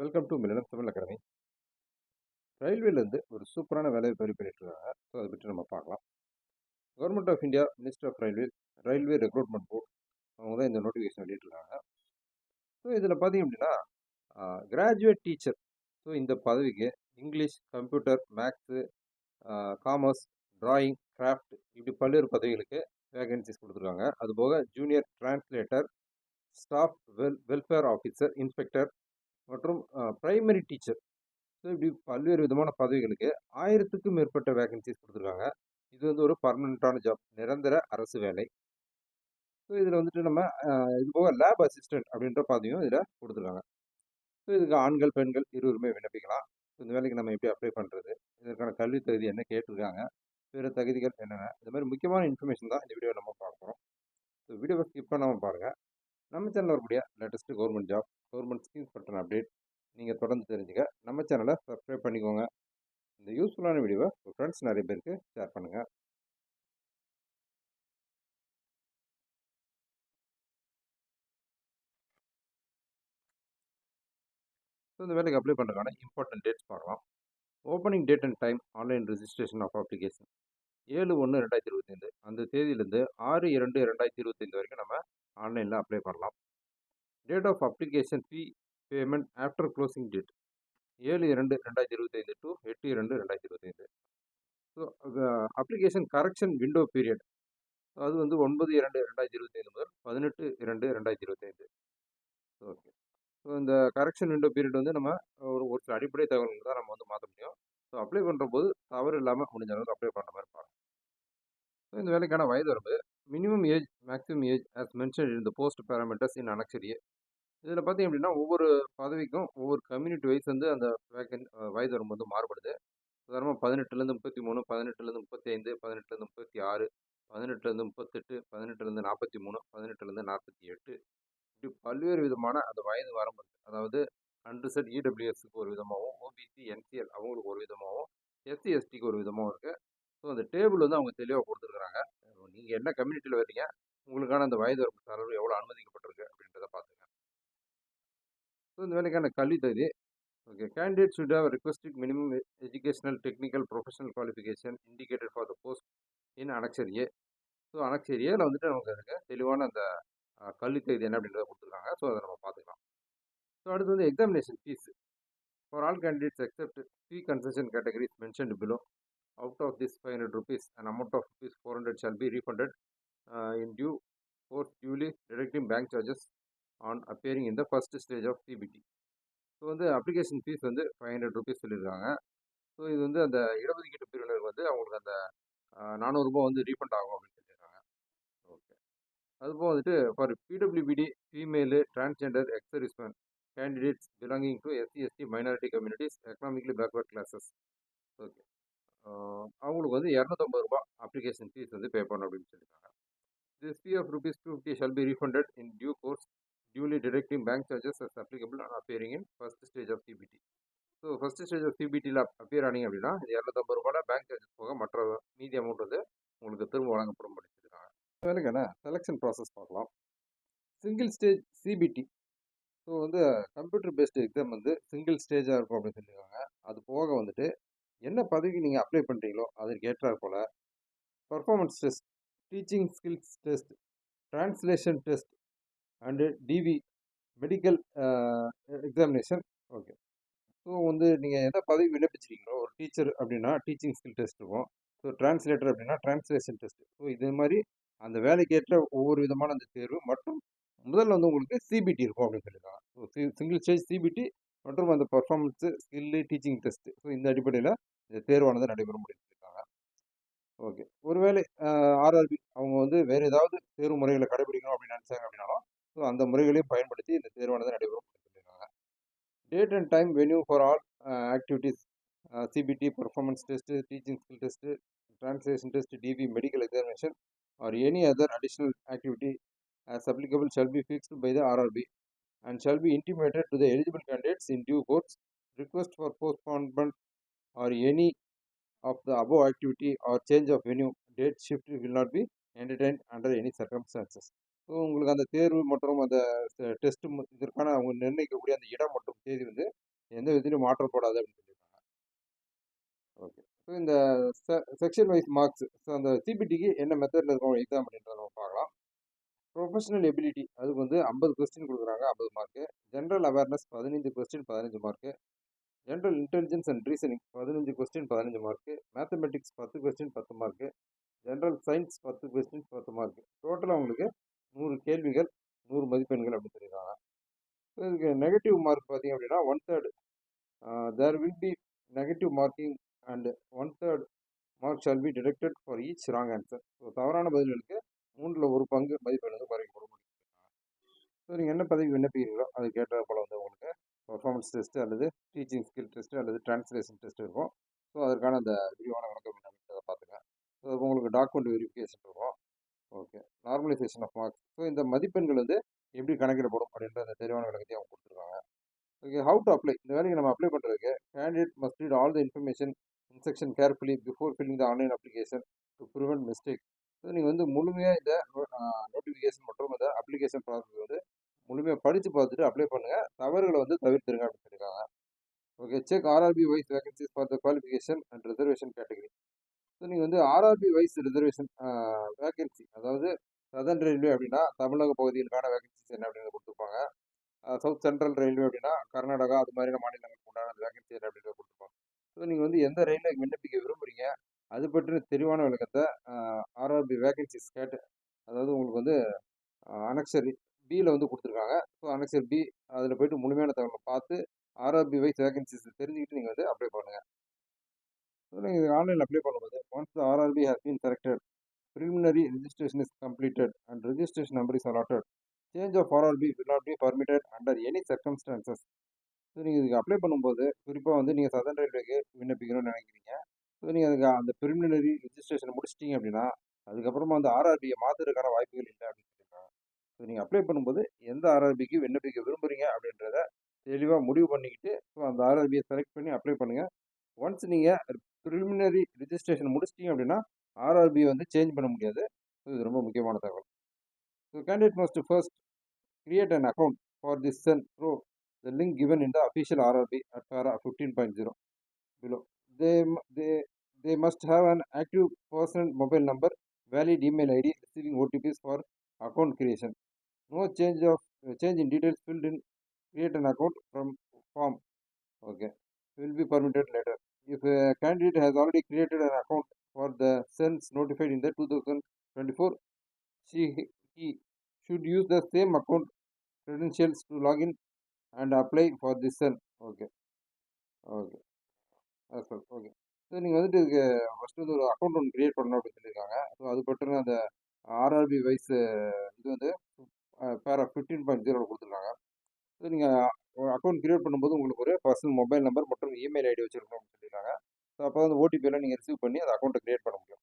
Welcome to Millanam Tamil academy ரயில்வேலேருந்து ஒரு சூப்பரான வேலையை பதிவு பண்ணிட்டுருக்காங்க ஸோ அதை பற்றி நம்ம பார்க்கலாம். Government of India minister of railway railway recruitment board அவங்க தான் இந்த நோட்டிஃபிகேஷன் வெளியிட்டிருக்காங்க. ஸோ இதில் பார்த்தீங்க அப்படின்னா கிராஜுவேட் டீச்சர் ஸோ இந்த பதவிக்கு English computer maths commerce drawing craft இப்படி பல்வேறு பதவிகளுக்கு வேகன்சிஸ் கொடுத்துருக்காங்க. அதுபோக junior translator staff well welfare officer inspector மற்றும் ப்ரைமரி டீச்சர் ஸோ இப்படி பல்வேறு விதமான பதவிகளுக்கு ஆயிரத்துக்கும் மேற்பட்ட வேகன்சிஸ் கொடுத்துருக்காங்க. இது வந்து ஒரு பர்மனண்ட்டான ஜாப் நிரந்தர அரசு வேலை. ஸோ இதில் வந்துட்டு நம்ம இது போக லேப் அசிஸ்டன்ட் அப்படின்ற பதவியும் இதில் கொடுத்துருக்காங்க. ஸோ இதுக்கு ஆண்கள் பெண்கள் இருவருமே விண்ணப்பிக்கலாம். ஸோ இந்த வேலைக்கு நம்ம எப்படி அப்ளை பண்ணுறது இதற்கான கல்வி தகுதி என்ன கேட்டிருக்காங்க? வேறு தகுதிகள் என்னென்ன? இந்த மாதிரி முக்கியமான இன்ஃபர்மேஷன் தான் இந்த வீடியோ நம்ம பார்க்குறோம் ஸோ வீடியோவை ஸ்கிப் பண்ணாமல் பாருங்கள் நம்ம சேனலில் வரக்கூடிய latest government job government schemes பற்றின அப்டேட் நீங்கள் தொடர்ந்து தெரிஞ்சுக்க நம்ம சேனலை சப்ஸ்கிரைப் பண்ணிக்கோங்க. இந்த யூஸ்ஃபுல்லான வீடியோவை உங்கள் ஃப்ரெண்ட்ஸ் நிறைய பேருக்கு ஷேர் பண்ணுங்கள் ஸோ இந்த வேலைக்கு அப்ளை பண்ணுறதுக்கான இம்பார்ட்டன்ட் டேட்ஸ் பார்க்கலாம். Opening date and time online registration of application ஏழு ஒன்று ரெண்டாயிரத்தி இருபத்தைந்து அந்த தேதியிலேருந்து ஆறு இரண்டு ரெண்டாயிரத்தி இருபத்தைந்து வரைக்கும் நம்ம ஆன்லைனில் அப்ளை பண்ணலாம். Date of application fee payment after closing date ஏழு இரண்டு ரெண்டாயிரத்தி இருபத்தைந்து டு எட்டு இரண்டு ரெண்டாயிரத்தி இருபத்தைந்து. So application correction window period அது வந்து ஒன்பது இரண்டு ரெண்டாயிரத்தி இருபத்தைந்து முதல் பதினெட்டு இரண்டு ரெண்டாயிரத்தி இருபத்தைந்து. ஓகே ஸோ இந்த கரெக்ஷன் விண்டோ பீரியட் வந்து நம்ம ஒரு ஒரு சில அடிப்படை தகவல்கள் தான் நம்ம வந்து மாற்ற முடியும். ஸோ அப்ளை பண்ணுற போது தவறு இல்லாமல் முடிஞ்ச அளவுக்கு அப்ளை பண்ணுற மாதிரி பாருங்கள் ஸோ இந்த வேலைக்கான வயது வரம்பு minimum age maximum age as mention இந்த போஸ்ட் பேராமீட்டர்ஸ் இன் அனக்சரியே இதில் பார்த்தீங்க அப்படின்னா ஒவ்வொரு பதவிக்கும் ஒவ்வொரு கம்யூனிட்டி வைஸ் வந்து அந்த வேக்கன் வயது வரம்பு வந்து மாறுபடுது. உதாரணமாக பதினெட்டுலேருந்து முப்பத்தி மூணு பதினெட்டுலேருந்து முப்பத்தி ஐந்து பதினெட்டுலேருந்து முப்பத்தி ஆறு பதினெட்டுலேருந்து முப்பத்தெட்டு பதினெட்டுலேருந்து நாற்பத்தி மூணு பதினெட்டுலேருந்து நாற்பத்தி எட்டு இப்படி பல்வேறு விதமான அந்த வயது வரம்பு அதாவது அன்ரிசர்ட் இடபிள்யூஎஸ்க்கு ஒரு விதமாகவும் ஓபிசி என்சிஎல் அவங்களுக்கு ஒரு விதமாகவும் எஸ்சி எஸ்டிக்கு ஒரு விதமாகவும் இருக்குது ஸோ அந்த டேபிள் வந்து அவங்க தெளிவாக கொடுத்துருக்குறாங்க. நீங்கள் என்ன கம்யூனிட்டியில் வரீங்க உங்களுக்கான அந்த வயது வரம்பு தளர்வு எவ்வளோ அனுமதிக்கப்பட்டிருக்கு அப்படின்றத பார்த்துங்க ஸோ இந்த வேலைக்கான கல்வி தகுதி. Okay candidate requested minimum e- educational technical professional qualification indicated for the post in annexure A. So ஏல வந்துட்டு நமக்கு அதுக்கு தெளிவான அந்த கல்வி தகுதி என்ன அப்படின்றத கொடுத்துருக்காங்க. ஸோ அதை நம்ம பார்த்துக்கலாம் ஸோ அடுத்து வந்து examination fees for all candidates except fee concession categories mentioned below out of this five hundred rupees and amount of rupees four hundred shall be refunded in due for duly deducting bank charges on appearing in the first stage of CBT so வந்து application fees வந்து five hundred rupees சொல்லியிருக்காங்க so இது வந்து அந்த இடஒதுக்கீட்டு பிரிவினர் வந்து அவங்களுக்கு அந்த நானூறுரூபா வந்து ரீஃபண்ட் ஆகும் அப்படின்னு சொல்லியிருக்காங்க ஓகே அதுபோக வந்துட்டு for PWBD female transgender ex-serviceman candidates belonging to SC ST minority communities economically backward classes okay அவங்களுக்கு வந்து இரநூத்தம்பது ரூபா அப்ளிகேஷன் ஃபீஸ் வந்து பே பண்ணணும் அப்படின்னு சொல்லியிருக்காங்க. This fee of rupees 250 shall be refunded in due course. Duly deducting bank charges as applicable and appearing in first stage of CBT so first stage of சிபிடியில் appear ஆனீங்க அப்படின்னா இது இரநூத்தம்பது ரூபாய் பேங்க் சார்ஜஸ் போக மற்ற மீதி அமௌண்ட் வந்து உங்களுக்கு திரும்ப வழங்கப்படும் படிச்சிருக்காங்க சொல்லியிருக்காங்க. வேலைக்கான செலெக்ஷன் ப்ராசஸ் பார்க்கலாம். சிங்கிள் ஸ்டேஜ் சிபிடி ஸோ வந்து கம்ப்யூட்டர் பேஸ்டு எக்ஸாம் வந்து சிங்கிள் ஸ்டேஜாக இருக்கும் அப்படின்னு சொல்லியிருக்காங்க. அது போக வந்துட்டு என்ன பதவிக்கு நீங்கள் அப்ளை பண்ணுறீங்களோ அதற்கு ஏற்றார் போல் performance test teaching skills test translation test and DV medical examination okay so வந்து நீங்கள் எந்த பதவி விண்ணப்பிச்சிருக்கீங்களோ ஒரு டீச்சர் அப்படின்னா டீச்சிங் ஸ்கில் டெஸ்ட் இருக்கும். ஸோ டிரான்ஸ்லேட்டர் அப்படின்னா டிரான்ஸ்லேஷன் டெஸ்ட் ஸோ இது மாதிரி அந்த வேலைக்கேற்ற ஒவ்வொரு விதமான அந்த தேர்வு மற்றும் முதல்ல வந்து உங்களுக்கு சிபிடி இருக்கும் அப்படின்னு சொல்லியிருக்காங்க. ஸோ சிங்கிள் ஸ்டேஜ் சிபிடி மற்றும் அந்த performance skill teaching test so இந்த அடிப்படையில் இந்த தேர்வானது நடைபெறும் அப்படின்னு ஓகே. ஒருவேளை ஆர்ஆர்பி அவங்க வந்து வேறு ஏதாவது தேர்வு முறைகளை கடைபிடிக்கணும் அப்படின்னு நினச்சாங்க அப்படின்னாலும் ஸோ அந்த முறைகளையும் பயன்படுத்தி இந்த தேர்வானது நடைபெறும் அப்படின்னு சொல்லியிருக்காங்க. Date and time venue for all activities CBT performance test teaching skill test translation test DV medical examination or any other additional activity as applicable shall be fixed by the RRB and shall be intimated to the eligible candidates in due course request for postponement or any of the above activity or change of venue date shift will not be entertained under any circumstances. So உங்களுக்கு அந்த தேர்வு மற்றும் அந்த test இதற்கான அவங்க நிர்ணயிக்கக்கூடிய அந்த இடம் மற்றும் தேதி வந்து எந்த விதத்திலும் மாற்றப்படாது அப்படின்னு சொல்லியிருக்காங்க. ஓகே ஸோ இந்த செக்ஷன் வைஸ் மார்க்ஸ் ஸோ அந்த சிபிடிக்கு என்ன மெத்தடில் இருக்கும் எக்ஸாம் அப்படின்றத நம்ம பார்க்கலாம். ப்ரொஃபஷனல் எபிலிட்டி அதுக்கு வந்து ஐம்பது கொஸ்டின் கொடுக்குறாங்க ஐம்பது மார்க்கு ஜென்ரல் அவேர்னஸ் பதினஞ்சு கொஸ்டின் பதினஞ்சு mark general intelligence and reasoning பதினஞ்சு கொஸ்டின் பதினஞ்சு மார்க்கு மேத்தமெட்டிக்ஸ் பத்து கொஸ்டின் பத்து மார்க்கு ஜென்ரல் சயின்ஸ் பத்து கொஸ்டின் பத்து மார்க்கு டோட்டலாக உங்களுக்கு நூறு கேள்விகள் நூறு மதிப்பெண்கள் அப்படின்னு சொல்லியிருக்காங்க ஸோ இதுக்கு நெகட்டிவ் மார்க் பார்த்தீங்க அப்படின்னா one third there will be negative marking and one third mark shall be deducted for each wrong answer so தவறான பதில்களுக்கு மூன்றில் ஒரு பங்கு மதிப்பெண் வந்து குறைக்கப்படும் ஸோ நீங்கள் என்ன பதவி விண்ணப்பிக்கிறீங்களோ அது கேட்டால் போல் வந்து உங்களுக்கு பர்ஃபார்மன்ஸ் டெஸ்ட்டு அல்லது டீச்சிங் ஸ்கில் டெஸ்ட்டு அல்லது டிரான்ஸ்லேஷன் டெஸ்ட் இருக்கும். ஸோ அதற்கான அந்த விரிவான விளக்கம் என்னன்றதை பார்த்துங்க ஸோ உங்களுக்கு டாக்குமெண்ட் வெரிஃபிகேஷன் இருக்கும். Okay normalisation of marks so இந்த மதிப்பெண்கள் வந்து எப்படி கணக்கிடப்படும் அப்படின்ற அந்த தெளிவான விளக்கத்தையும் அவங்க கொடுத்துருக்காங்க. ஓகே ஹவு டு அப்ளை இந்த வேலைக்கு நம்ம அப்ளை பண்ணுறதுக்கு candidate must read all the information instruction carefully before filling the online application to prevent mistake so நீங்கள் வந்து முழுமையாக இந்த நோட்டிஃபிகேஷன் மற்றும் இந்த அப்ளிகேஷன் ப்ராசஸ் வந்து முழுமையாக படித்து பார்த்துட்டு அப்ளை பண்ணுங்கள் தவறுகளை வந்து தவிர்த்துருங்க அப்படின்னு சொல்லியிருக்காங்க okay check RRB wise vacancies for the qualification and reservation category so நீங்கள் வந்து ஆர்ஆர்பி வைஸ் ரிசர்வேஷன் வேகன்சி அதாவது சதர்ன் ரயில்வே அப்படின்னா தமிழக பகுதிகளுக்கான வேகன்சிஸ் என்ன அப்படின்னு கொடுத்துருப்பாங்க. சவுத் சென்ட்ரல் ரயில்வே அப்படின்னா கர்நாடகா அது மாதிரியான மாநிலங்களுக்கு உண்டான வேகன்சி என்ன அப்படின்னு கொடுத்துருப்பாங்க. ஸோ நீங்கள் வந்து எந்த ரயிலில் விண்ணப்பிக்க விரும்புகிறீங்க அது பற்றின தெளிவான விளக்கத்தை ஆர்ஆர்பி வேகன்சிஸ் கேட்டு அதாவது உங்களுக்கு வந்து அனக்சரி பியில் வந்து கொடுத்துருக்காங்க ஸோ அனெக்சர் பி அதில் போயிட்டு முழுமையான தகவலை பார்த்து ஆர்ஆர்பி வைஸ் வேகன்சிஸ் தெரிஞ்சுக்கிட்டு நீங்கள் வந்து அப்ளை பண்ணுங்கள் ஸோ நீங்கள் ஆன்லைனில் அப்ளை பண்ணும்போது once the RRB has been selected preliminary registration is completed and registration number is allotted. Change of RRB will not be permitted under any circumstances. So நீங்கள் இதுக்கு apply பண்ணும்போது குறிப்பாக வந்து நீங்கள் சதன் ரயில்வேக்கு விண்ணப்பிக்கணும்னு நினைக்கிறீங்க ஸோ நீங்கள் அதுக்கு அந்த ப்ரிலிமினரி ரிஜிஸ்ட்ரேஷன் முடிச்சிட்டிங்க அப்படின்னா அதுக்கப்புறமா அந்த ஆர்ஆர்பியை மாற்றுறதுக்கான வாய்ப்புகள் இல்லை அப்படின்னு ஸோ நீங்கள் அப்ளை பண்ணும்போது எந்த ஆர்ஆர்பிக்கு விண்ணப்பிக்க விரும்புகிறீங்க அப்படின்றத தெளிவாக முடிவு பண்ணிக்கிட்டு ஸோ அந்த ஆர்ஆர்பியை செலக்ட் பண்ணி அப்ளை பண்ணுங்கள் ஒன்ஸ் நீங்கள் ப்ரிலிமினரி ரிஜிஸ்ட்ரேஷன் முடிச்சிட்டிங்க அப்படின்னா ஆர்ஆர்பி வந்து சேஞ்ச் பண்ண முடியாது. இது ரொம்ப முக்கியமான தகவல். So candidate must first create an account for this then pro the link given in the official RRB at para fifteen point zero below they they they must have an active personal mobile number valid email ID receiving OTPs for account creation no change of change in details filled in create an account from form okay will be permitted later if a candidate has already created an account for the cells notified in the 2024 she he should use the same account credentials to log in and apply for this cell okay okay that's all okay so நீங்கள் வந்துட்டு இதுக்கு first வந்து ஒரு account ஒன்று create பண்ணணும் அப்படின்னு சொல்லியிருக்காங்க so அது பற்றின அந்த ஆர்ஆர்பி வைஸ் இது வந்து பேரா ஃபிஃப்டீன் பாயிண்ட் ஜீரோவில் கொடுத்துருக்காங்க. ஸோ நீங்கள் அக்கௌண்ட் க்ரியேட் பண்ணும்போது உங்களுக்கு ஒரு பர்சனல் மொபைல் நம்பர் மற்றும் இமெயில் ஐடி வச்சுருக்கணும் அப்படின்னு சொல்லியிருக்காங்க. ஸோ அப்போ வந்து ஓடிபியெல்லாம் நீங்கள் ரிசீவ் பண்ணி அந்த அக்கௌண்ட்டை க்ரியேட் பண்ண முடியும்.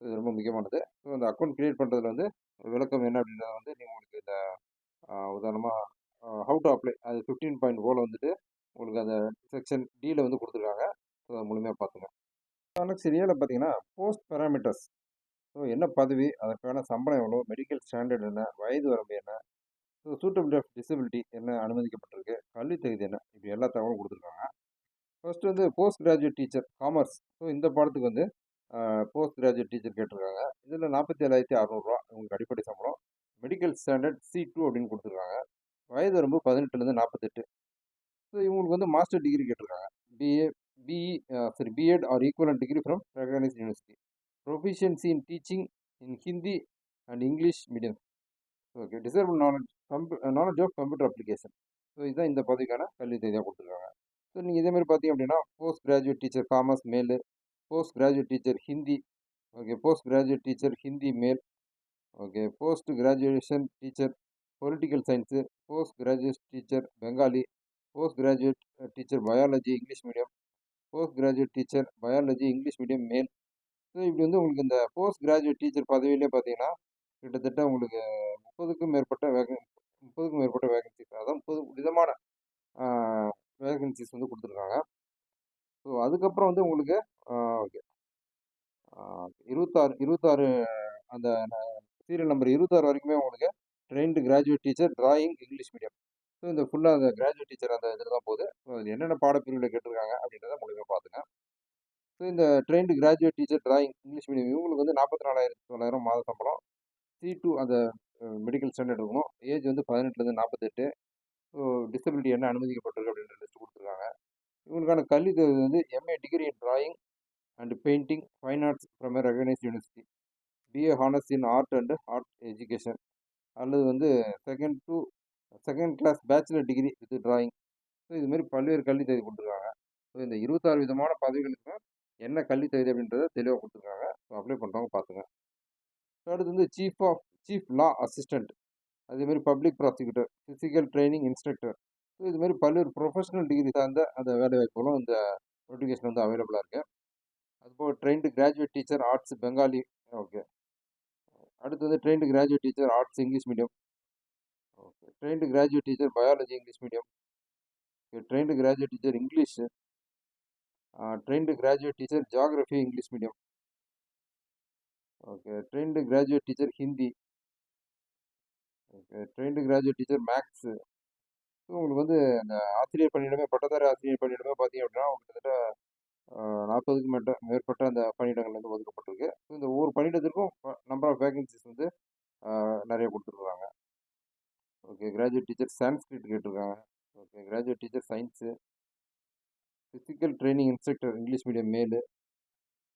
இது ரொம்ப முக்கியமானது. ஸோ அந்த அக்கௌண்ட் க்ரியேட் பண்ணுறதுல வந்து விளக்கம் என்ன அப்படின்றத வந்து நீங்கள் உங்களுக்கு இந்த உதாரணமாக ஹவு டு அப்ளை அது ஃபிஃப்டீன் பாயிண்ட் ஓவில் வந்துட்டு உங்களுக்கு அந்த செக்ஷன் டியில் வந்து கொடுத்துருக்காங்க. ஸோ அதை முழுமையாக பார்த்துங்க. ஆனால் சரியால் பார்த்தீங்கன்னா போஸ்ட் பேராமீட்டர்ஸ் ஸோ என்ன பதவி? அதற்கான சம்பளம் எவ்வளோ? மெடிக்கல் ஸ்டாண்டர்ட் என்ன? வயது வரம்பு என்ன? ஸோ சூட்டபிலிட்டி ஆஃப் டிசபிலிட்டி என்ன அனுமதிக்கப்பட்டிருக்கு? கல்வி தகுதி என்ன? இப்படி எல்லா தகவலும் கொடுத்துருக்காங்க. ஃபர்ஸ்ட் வந்து post graduate teacher commerce so இந்த பாடத்துக்கு வந்து போஸ்ட் கிராஜுவேட் டீச்சர் கேட்டிருக்காங்க. இதில் நாற்பத்தி ஏழாயிரத்தி அறநூறுவா உங்களுக்கு அடிப்படை சம்பளம். மெடிக்கல் ஸ்டாண்டர்ட் சி டூ அப்படின்னு கொடுத்துருக்காங்க. வயது வரம்பு பதினெட்டுலேருந்து நாற்பத்தெட்டு. ஸோ இவங்களுக்கு வந்து மாஸ்டர் டிகிரி கேட்டிருக்காங்க. BA BE sorry BEd or equivalent degree from recognise university proficiency in teaching in Hindi and English medium okay deserve knowledge compu knowledge of computer application so இதுதான் இந்த பதவிக்கான கல்வி தேதியாக கொடுத்துருக்காங்க. ஸோ நீங்கள் இதேமாதிரி பார்த்தீங்க அப்படின்னா post graduate teacher commerce male post graduate teacher Hindi okay post graduate teacher Hindi male okay post graduation teacher political science post graduate teacher Bengali post graduate teacher biology English medium post graduate teacher biology English medium male so இப்படி வந்து உங்களுக்கு இந்த post graduate teacher பதவியிலே பார்த்தீங்கன்னா கிட்டத்தட்ட உங்களுக்கு முப்பதுக்கும் மேற்பட்ட வேகன் முப்பதுக்கும் மேற்பட்ட வேகன்சிஸ் அதான் முப்பது விதமான வேகன்சிஸ் வந்து கொடுத்துருக்காங்க. ஸோ அதுக்கப்புறம் வந்து உங்களுக்கு ஓகே இருபத்தாறு இருபத்தாறு அந்த சீரியல் நம்பர் இருபத்தாறு வரைக்குமே உங்களுக்கு trained graduate teacher drawing English medium so இந்த ஃபுல்லாக அந்த கிராஜுவேட் டீச்சர் அந்த இதில் தான் போகுது. ஸோ அது என்னென்ன பாடப்பிரிவில் கேட்டிருக்காங்க அப்படின்றத முழுமையாக பார்த்துங்க. ஸோ இந்த trained graduate teacher drawing English medium இவங்களுக்கு வந்து நாற்பத்தி நாலாயிரத்தி தொள்ளாயிரம் மாத சம்பளம். சி டூ அந்த மெடிக்கல் ஸ்டாண்டர்ட் இருக்கணும். ஏஜ் வந்து பதினெட்டுலேருந்து நாற்பத்தெட்டு ஸோ டிசபிலிட்டி என்ன அனுமதிக்கப்பட்டிருக்கு அப்படின்ற லிஸ்ட் கொடுத்துருக்காங்க. இவங்களுக்கான கல்வி தகுதி வந்து MA degree in drawing and painting fine arts from a recognised university BA honours in art and art education அல்லது வந்து second to second class bachelor degree with drawing so இதுமாரி பல்வேறு கல்வி தகுதி கொடுத்துருக்காங்க. ஸோ இந்த இருபத்தாறு விதமான பதவிகளுக்கும் என்ன கல்வி தகுதி அப்படின்றத தெளிவாக கொடுத்துருக்காங்க. ஸோ அப்ளை பண்ணுறவங்க பார்த்துங்க அடுத்து வந்து chief of chief law assistant அதேமாரி public prosecutor physical training instructor so இதுமாரி பல்வேறு ப்ரொஃபஷனல் டிகிரி சார்ந்த அந்த வேலைவாய்ப்புகளும் இந்த நோட்டிஃபிகேஷன் வந்து அவைலபிளாக இருக்குது அதுபோக trained graduate teacher arts Bengali okay அடுத்து வந்து trained graduate teacher arts English medium okay trained graduate teacher biology English medium okay trained graduate teacher English trained graduate teacher geography English medium okay trained graduate teacher Hindi okay trained graduate teacher maths so உங்களுக்கு வந்து அந்த ஆசிரியர் பணியிடமே பட்டதாரி ஆசிரியர் பணியிடமே பார்த்தீங்க அப்படின்னா கிட்டத்தட்ட நாற்பதுக்கு மேட்ட மேற்பட்ட அந்த பணியிடங்கள் வந்து ஒதுக்கப்பட்டிருக்கு. ஸோ இந்த ஒவ்வொரு பணியிடத்திற்கும் நம்பர் ஆஃப் வேகன்சிஸ் வந்து நிறைய கொடுத்துருக்குறாங்க ஓகே கிராஜுவேட் டீச்சர் சான்ஸ்கிரிட் கேட்டிருக்காங்க. Okay graduate teacher science physical training instructor English medium male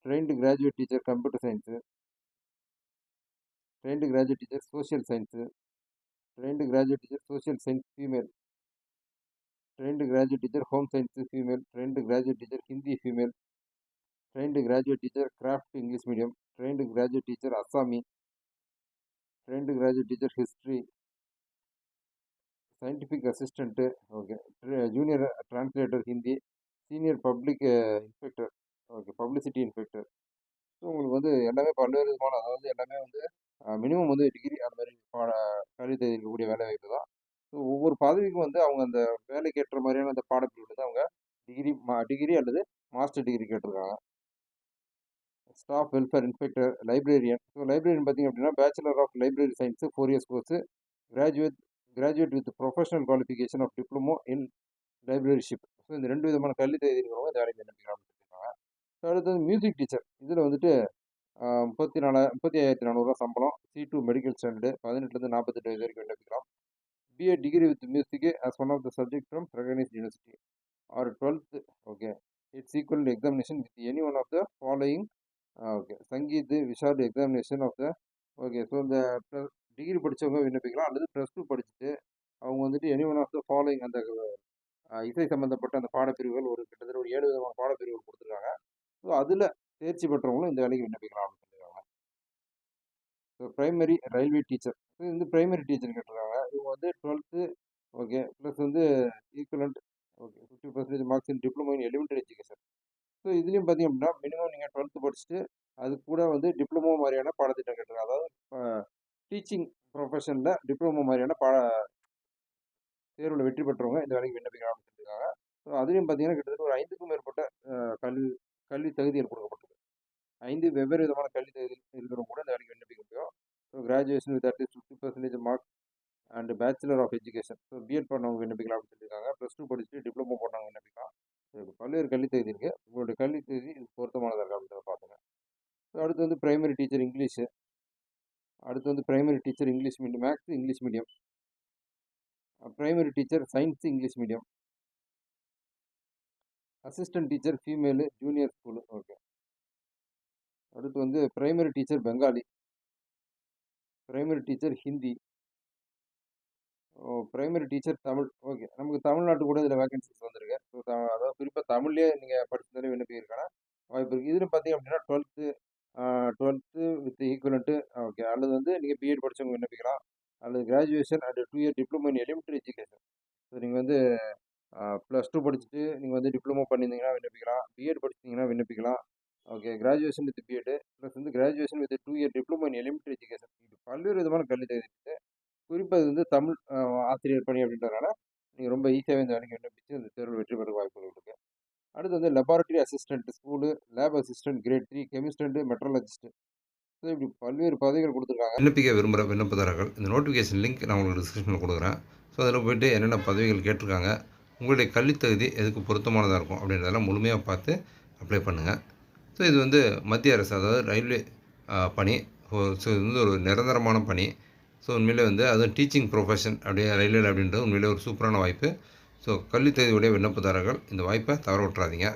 trained graduate teacher computer science trained graduate teacher social science trained graduate teacher social science female trained graduate teacher home science female trained graduate teacher Hindi female trained graduate teacher craft English medium trained graduate teacher Assami trained graduate teacher history scientific assistant okay junior translator Hindi senior public inspector okay publicity inspector so உங்களுக்கு வந்து எல்லாமே பல்வேறு விதமான அதாவது எல்லாமே வந்து minimum வந்து degree அந்த மாதிரி பாட கல்வி தேதி இருக்கக்கூடிய வேலை வாய்ப்பு தான். ஸோ ஒவ்வொரு பதவிக்கும் வந்து அவங்க அந்த வேலைக்கு ஏற்ற மாதிரியான அந்த பாடப்பிரிவு வந்து அவங்க டிகிரி மா டிகிரி அல்லது மாஸ்டர் டிகிரி கேட்டிருக்காங்க. Staff welfare inspector librarian so librarian பார்த்திங்க அப்படின்னா bachelor of library science four years course graduate graduate with professional qualification of diploma in librarianship so இந்த ரெண்டு விதமான கல்வி தகுதி இருக்கிறவங்க இந்த வேலைக்கு நினைக்கிறாங்க ஸோ அடுத்தது மியூசிக் டீச்சர் இதில் வந்துட்டு முப்பத்தி நாலு முப்பத்தி ஐயாயிரத்தி நானூறுரூவா சம்பளம். சி டூ மெடிக்கல் ஸ்டாண்டர்டு பதினெட்டுலேருந்து நாற்பத்தெட்டு வயது வரைக்கும் விண்ணப்பிக்கலாம் BA degree with music as one of the subject from recognise university or twelfth okay it's equal examination with any one of the following okay Sangeet Visharad examination of the okay so இந்த degree படித்தவங்க விண்ணப்பிக்கலாம். அல்லது plus two படிச்சுட்டு அவங்க வந்துட்டு any one of the following அந்த இசை சம்மந்தப்பட்ட அந்த பாடப்பிரிவுகள் ஒரு கிட்டத்தட்ட ஒரு ஏழு விதமான பாடப்பிரிவுகள் கொடுத்துருக்காங்க. ஸோ அதில் தேர்ச்சி பெற்றவங்களும் இந்த வேலைக்கு விண்ணப்பிக்கலாம் அப்படின்னு சொல்லியிருக்காங்க. So primary railway teacher. So வந்து ப்ரைமரி டீச்சர் கேட்டிருக்காங்க. இவங்க வந்து டுவெல்த்து ஓகே ப்ளஸ் வந்து equivalent okay fifty percentage marks in diploma in elementary education. So இதுலேயும் பார்த்தீங்க அப்படின்னா மினிமம் நீங்கள் டுவெல்த்து படிச்சுட்டு அது கூட வந்து டிப்ளமோ மாதிரியான பாடத்திட்டம் கேட்டிருக்காங்க. அதாவது டீச்சிங் ப்ரொஃபஷனில் டிப்ளமோ மாதிரியான பாட தேர்வில் வெற்றி பெற்றவங்க இந்த வேலைக்கு விண்ணப்பிக்கலாம் அப்படின்னு சொல்லியிருக்காங்க ஸோ அதுலேயும் பார்த்தீங்கன்னா கிட்டத்தட்ட ஒரு ஐந்துக்கும் மேற்பட்ட கல்வி கல்வி தகுதிகள் கொடுக்கப்பட்டிருக்கு. ஐந்து வெவ்வேறு விதமான கல்வி தகுதி இருக்கிறவங்க கூட இந்த வேலைக்கு விண்ணப்பிக்க முடியும். So graduation with at least fifty percentage mark and bachelor of education so B Ed பண்ணவங்க விண்ணப்பிக்கலாம் அப்படின்னு சொல்லியிருக்காங்க. ப்ளஸ் டூ படிச்சுட்டு டிப்ளமோ பண்ணவங்க விண்ணப்பிக்கலாம். பல்வேறு கல்வி தகுதி இருக்குது உங்களுடைய கல்வி தகுதி இது பொருத்தமானதாக இருக்கா அப்படின்றத பார்த்துங்க ஸோ அடுத்து வந்து ப்ரைமரி டீச்சர் இங்கிலீஷு அடுத்து வந்து primary teacher English medium maths English medium primary teacher science English medium assistant teacher female junior school okay அடுத்து வந்து primary teacher Bengali primary teacher Hindi ஓ ப்ரைமரி டீச்சர் தமிழ் ஓகே நமக்கு தமிழ்நாட்டு கூட இதில் வேகன்சிஸ் வந்திருக்கு. So அதாவது குறிப்பாக தமிழ்லேயே நீங்கள் படிச்சதாலே விண்ணப்பிக்கிறக்கான வாய்ப்பு இருக்குது இதில் பார்த்தீங்க அப்படின்னா twelfth twelfth with equivalent okay அல்லது வந்து நீங்கள் பிஎட் படித்தவங்க விண்ணப்பிக்கலாம். அல்லது graduation and two year diploma in elementary education so நீங்கள் வந்து ப்ளஸ் டூ படிச்சுட்டு நீங்கள் வந்து டிப்ளமோ பண்ணியிருந்தீங்கன்னா விண்ணப்பிக்கலாம். பிஎட் படிச்சிங்கன்னா விண்ணப்பிக்கலாம். Okay graduation with B Ed plus வந்து graduation with two year diploma in elementary education இது பல்வேறு விதமான கல்வி தகுதி குறிப்பது குறிப்பாக வந்து தமிழ் ஆசிரியர் பணி அப்படின்றதுனால நீங்கள் ரொம்ப ஈஸியாகவே இந்த வேலைக்கு விண்ணப்பிச்சு இந்த தேர்வில் வெற்றி பெற வாய்ப்புகள் இருக்குது அடுத்து வந்து laboratory assistant school lab assistant grade three chemist metrologist இப்படி பல்வேறு பதவிகள் கொடுத்துருக்காங்க. விண்ணப்பிக்க விரும்புகிற விண்ணப்பதாரர்கள் இந்த நோட்டிஃபிகேஷன் லிங்க் நான் உங்களுக்கு டிஸ்கிரிப்ஷனில் கொடுக்குறேன். ஸோ அதில் போய்ட்டு என்னென்ன பதவிகள் கேட்டிருக்காங்க உங்களுடைய கல்வித் தகுதி எதுக்கு பொருத்தமானதாக இருக்கும் அப்படின்றதெல்லாம் முழுமையாக பார்த்து அப்ளை பண்ணுங்கள் ஸோ இது வந்து மத்திய அரசு அதாவது ரயில்வே பணி. ஸோ இது வந்து ஒரு நிரந்தரமான பணி. ஸோ உண்மையிலே வந்து அதுவும் டீச்சிங் ப்ரொஃபஷன் அப்படியே ரயில்வேல அப்படின்றது உண்மையிலே ஒரு சூப்பரான வாய்ப்பு. ஸோ கல்வித் தகுதியுடைய விண்ணப்பதாரர்கள் இந்த வாய்ப்பை தவற விட்டுறாதீங்க